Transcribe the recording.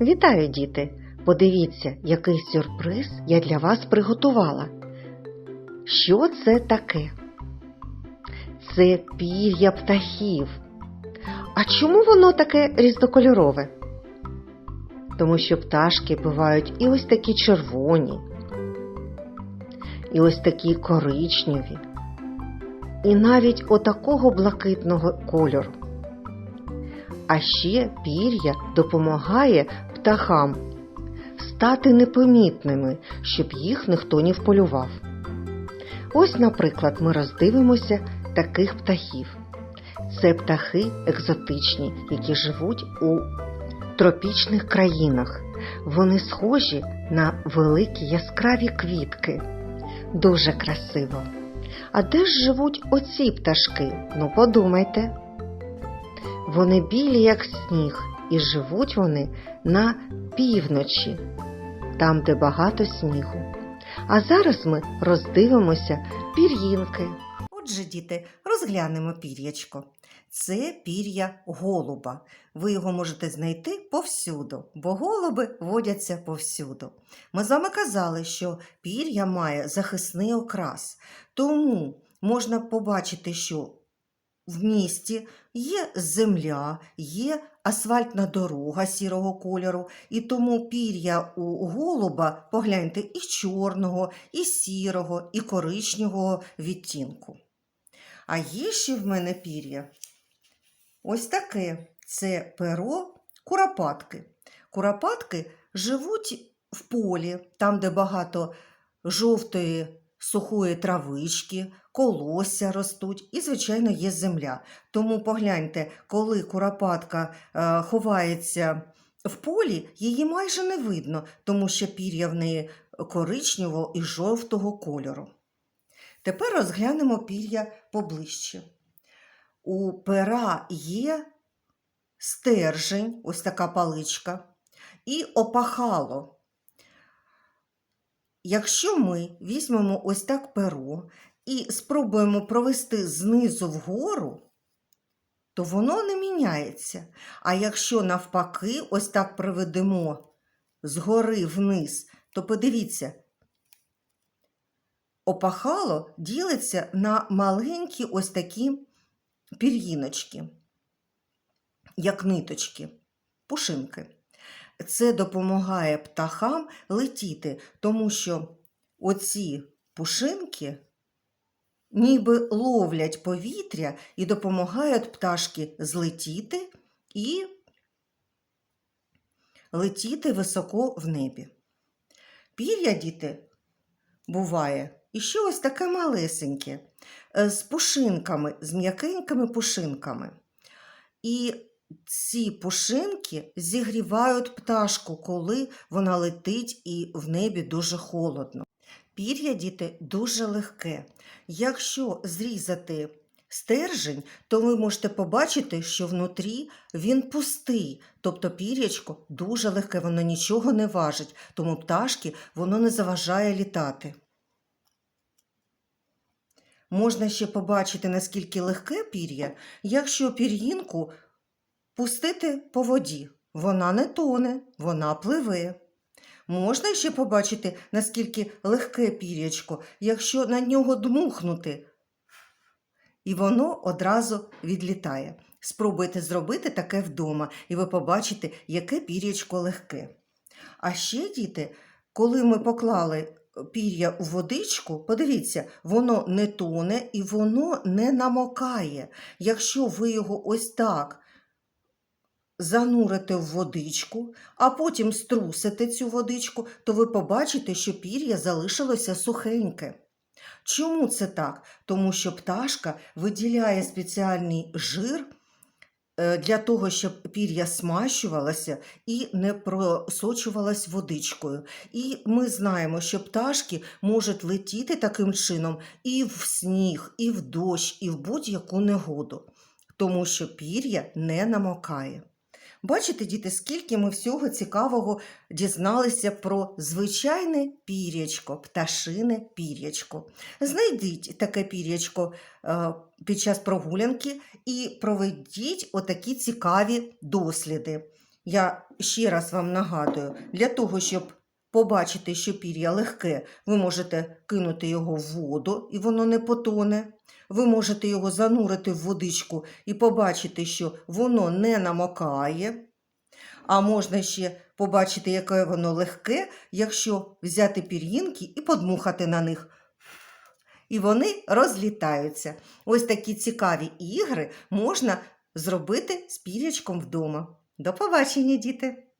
Вітаю, діти! Подивіться, який сюрприз я для вас приготувала. Що це таке? Це пір'я птахів. А чому воно таке різнокольорове? Тому що пташки бувають і ось такі червоні, і ось такі коричневі, і навіть отакого блакитного кольору. А ще пір'я допомагає птахам стати непомітними, щоб їх ніхто не вполював. Ось, наприклад, ми роздивимося таких птахів. Це птахи екзотичні, які живуть у тропічних країнах. Вони схожі на великі яскраві квітки. Дуже красиво. А де ж живуть оці пташки? Ну, подумайте. Вони білі, як сніг, і живуть вони на півночі, там, де багато снігу. А зараз ми роздивимося пір'їнки. Отже, діти, розглянемо пір'ячко. Це пір'я голуба. Ви його можете знайти повсюду, бо голуби водяться повсюду. Ми з вами казали, що пір'я має захисний окрас, тому можна побачити, що в місті є земля, є асфальтна дорога сірого кольору, і тому пір'я у голуба, погляньте, і чорного, і сірого, і коричневого відтінку. А є ще в мене пір'я ось таке. Це перо куропатки. Куропатки живуть в полі, там, де багато жовтої сухої травички, колосся ростуть і, звичайно, є земля. Тому погляньте, коли куропатка е, ховається в полі, її майже не видно, тому що пір'я в неї коричневого і жовтого кольору. Тепер розглянемо пір'я поближче. У пера є стержень, ось така паличка, і опахало. Якщо ми візьмемо ось так перо і спробуємо провести знизу вгору, то воно не міняється. А якщо навпаки, ось так приведемо згори вниз, то подивіться, опахало ділиться на маленькі ось такі пір'їночки, як ниточки, пушинки. Це допомагає птахам летіти, тому що оці пушинки ніби ловлять повітря і допомагають пташки злетіти і летіти високо в небі. Пір'я, діти, буває і ще ось таке малесеньке, е, з пушинками, з м'якенькими пушинками. І ці пушинки зігрівають пташку, коли вона летить і в небі дуже холодно. Пір'я, діти, дуже легке. Якщо зрізати стержень, то ви можете побачити, що внутрі він пустий, тобто пір'ячко дуже легке, воно нічого не важить, тому пташки воно не заважає літати. Можна ще побачити, наскільки легке пір'я, якщо пір'їнку пустити по воді. Вона не тоне, вона пливе. Можна ще побачити, наскільки легке пір'ячко, якщо на нього дмухнути, і воно одразу відлітає. Спробуйте зробити таке вдома, і ви побачите, яке пір'ячко легке. А ще, діти, коли ми поклали пір'я у водичку, подивіться, воно не тоне і воно не намокає. Якщо ви його ось так занурите в водичку, а потім струсите цю водичку, то ви побачите, що пір'я залишилося сухеньке. Чому це так? Тому що пташка виділяє спеціальний жир е, для того, щоб пір'я смащувалося і не просочувалось водичкою. І ми знаємо, що пташки можуть летіти таким чином і в сніг, і в дощ, і в будь-яку негоду, тому що пір'я не намокає. Бачите, діти, скільки ми всього цікавого дізналися про звичайне пір'ячко, пташине пір'ячко. Знайдіть таке пір'ячко е, під час прогулянки і проведіть отакі цікаві досліди. Я ще раз вам нагадую, для того, щоб побачити, що пір'я легке, ви можете кинути його в воду, і воно не потоне. Ви можете його занурити в водичку і побачити, що воно не намокає. А можна ще побачити, яке воно легке, якщо взяти пір'їнки і подмухати на них. І вони розлітаються. Ось такі цікаві ігри можна зробити з пірячком вдома. До побачення, діти!